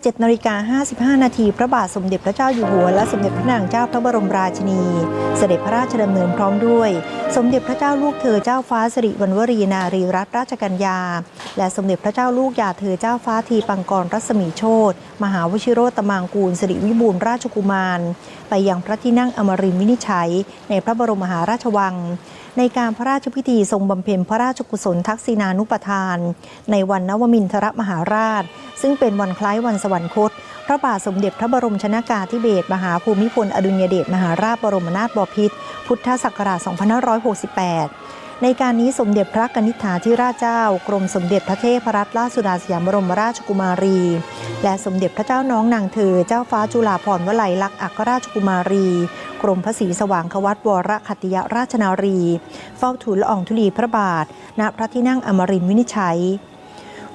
17นาฬิกา55 นาที พระบาทสมเด็จพระเจ้าอยู่หัว และสมเด็จพระนางเจ้าพระบรมราชินี เสด็จพระราชดำเนินพร้อมด้วย สมเด็จพระเจ้าลูกเธอเจ้าฟ้าสิริวัณวรีนารีรัตนราชกัญญา และสมเด็จพระเจ้าลูกยาเธอเจ้าฟ้าทีปังกรรัศมีโชตมหาวชิโรตมางกูลสิริวิบูลราชกุมาร ไปยังพระที่นั่งอมรินทร์วินิจฉัย ในพระบรมมหาราชวัง ในการพระราชพิธีทรงบำเพ็ญพระราชกุศลทักษิณานุปทาน ในวันนวมินทรมหาราช ซึ่งเป็นวันคล้ายวันสวรรคต พระบาทสมเด็จพระบรมชนากาธิเบศรมหาภูมิพลอดุลยเดชมหาราชบรมนาถบพิตรพุทธศักราช 2568 ในการนี้สมเด็จพระกนิษฐาธิราชเจ้า กรมสมเด็จพระเทพรัตนราชสุดาสยามบรมราชกุมารี และสมเด็จพระเจ้าน้องนางเธอเจ้าฟ้าจุฬาภรณ์วลัยลักษณ์อัครราชกุมารี กรมพระศรีสว่างควัตวรคัติยราชนารี เฝ้าทูลละอองธุลีพระบาท ณพระที่นั่งอมรินทร์วินิจฉัย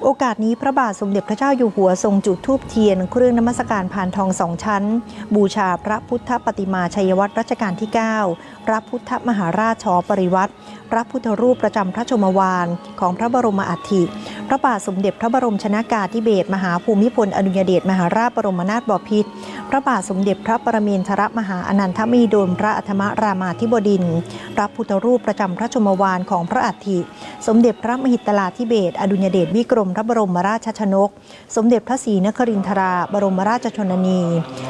โอกาสนี้พระบาทสมเด็จพระเจ้าอยู่หัวทรงจุดธูปเทียน เครื่องนมัสการผ่านทองสองชั้น บูชาพระพุทธปฏิมาชัยวัตรรัชกาลที่ 9 พระพุทธมหาราชชอปริวัติพระพุทธรูปประจำพระชมวานของพระบรมอัฐิ พระบาทสมเด็จพระบรมชนากาธิเบศรมหาภูมิพลอดุลยเดชมหาราชบรมนาถบพิตรพระบาทสมเด็จพระปรเมนทรมหาอนันทมหิดลพระอัธมรามาธิบดินร์พระพุทธรูปประจำพระชมวานของพระอัฐิ สมเด็จพระมหิตลาธิเบศรอดุลยเดชวิกรมพระบรมราชชนก สมเด็จพระศรีนครินทรา บรมราชชนนี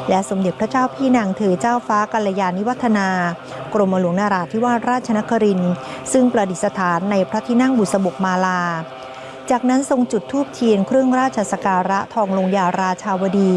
และสมเด็จพระเจ้าพี่นางเธอเจ้าฟ้ากัลยาณิวัฒนา กรมหลวงนาราธิวาสราชนครินซึ่งประดิษฐานในพระที่นั่งบุษบกมาลาจากนั้นทรงจุดธูปเทียนเครื่องราชสการะทองลงยาราชาวดี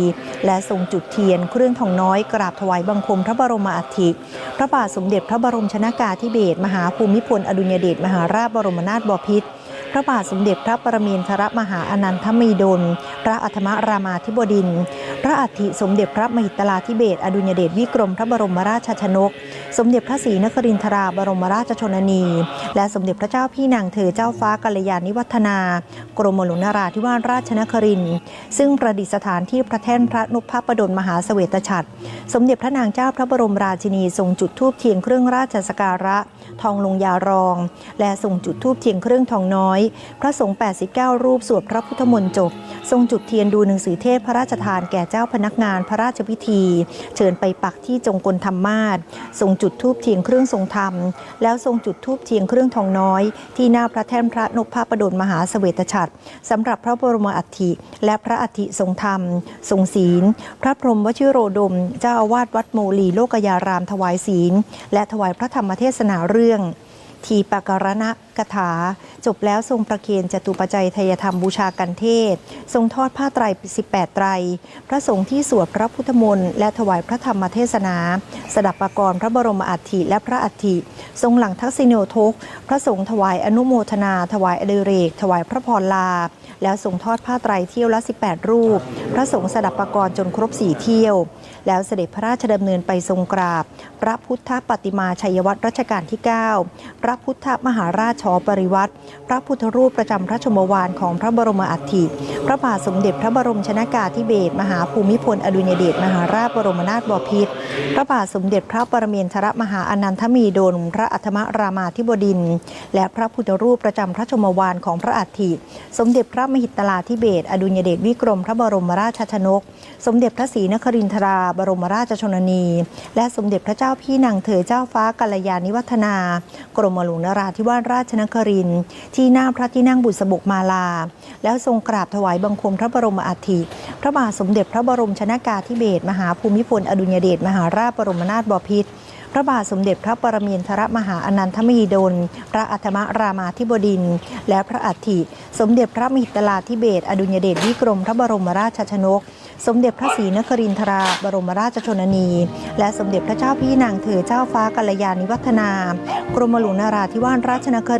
และทรงจุดเทียนเครื่องทองน้อยกราบถวายบังคมพระบรมอัฐิพระบาทสมเด็จพระบรมชนากาธิเบศรมหาภูมิพลอดุลยเดชมหาราชบรมนาถบพิตร พระบาทสมเด็จพระปรเมนทรมหาอนันทมหิดล พระอัธมรามาธิบดินทรพระอัฐิสมเด็จพระมหิตลาธิเบศรอดุลยเดชวิกรมพระบรมราชชนก สมเด็จพระศรีนครินทราบรมราชชนนี และสมเด็จพระเจ้าพี่นางเธอเจ้าฟ้ากัลยาณิวัฒนา กรมหลวงนาราธิวาสราชนครินทร์ซึ่งประดิษฐานที่พระแท่นพระนุพประดลมหาเสวตฉัตรสมเด็จพระนางเจ้าพระบรมราชินีทรงจุดธูปเทียนเครื่องราชสการะ ทองลงยารอง และทรงจุดธูปเทียนเครื่องทองน้อยพระสงฆ์ 89 รูปสวดพระพุทธมนต์จบ ทรงจุดเทียนดูหนังสือเทศพระราชทานแก่เจ้าพนักงานพระราชพิธี เชิญไปปักที่จงกลธรรมาศทรงจุดธูปเทียนเครื่องทรงธรรม แล้วทรงจุดธูปเทียนเครื่องทองน้อย ที่หน้าพระแท่นพระนพประดลมหาเสวตฉัตรสำหรับพระบรมอัฐิและพระอัฐิทรงธรรม ทรงศีล พระพรหมวชิโรดม เจ้าอาวาสวัดโมลีโลกยารามถวายศีล และถวายพระธรรมเทศนาเรื่อง ทีปการณะกถา จบแล้วทรงประเคนจตุปจัยทยธรรมบูชากันเทศ ทรงทอดผ้าไตร 18 ไตร พระสงฆ์ที่สวดพระพุทธมนต์และถวายพระธรรมเทศนา สดับปกรณ์พระบรมอัฐิและพระอัฐิ ทรงหลังทักษิโนทก พระสงฆ์ถวายอนุโมทนา ถวายอดิเรก ถวายพระพรลา แล้วทรงทอดผ้าไตรเที่ยวละ 18 รูป พระสงฆ์สดับปกรณ์จนครบสี่เที่ยว แล้วเสด็จพระราชดำเนินไปทรงกราบ พระพุทธปฏิมาชัยวัตรรัชกาลที่ 9 พระพุทธมหาราชชอปริวัติพระพุทธรูปประจำพระชมวานของพระบรมอัฐิพระบาทสมเด็จพระบรมชนากาธิเบศรมหาภูมิพล อดุลยเดชมหาราชบรมนาถบพิตรพระบาทสมเด็จพระปรเมนทรมหาอนันทมีดลพระอัธมรามาธิบดิน และพระพุทธรูปประจำพระชมวานของพระอัฐิสมเด็จพระมหิตลาธิเบศรอดุลยเดชวิกรมพระบรมราชชนก สมเด็จพระศรีนครินทราบรมราชชนนี และสมเด็จพระเจ้าพี่นางเธอเจ้าฟ้ากัลยาณิวัฒนา กรมหลวงนราธิวาสราชนครินที่หน้าพระที่นั่งบุษบกมาลา แล้วทรงกราบถวายบังคมพระบรมอัฐิพระบาทสมเด็จพระบรมชนากาธิเบศรมหาภูมิพลอดุลยเดชมหาราชบรมนาถบพิตรพระบาทสมเด็จพระปรเมนทรมหาอนันทมหิดล พระอัธมรามาธิบดิน และพระอัฐิ สมเด็จพระมหิตลาธิเบศอดุลยเดชวิกรมพระบรมราชชนก สมเด็จพระศรีนครินทรา บรมราชชนนี และสมเด็จพระเจ้าพี่นางเธอเจ้าฟ้ากัลยาณิวัฒนากรมหลวงนาราธิวาสราชนคริ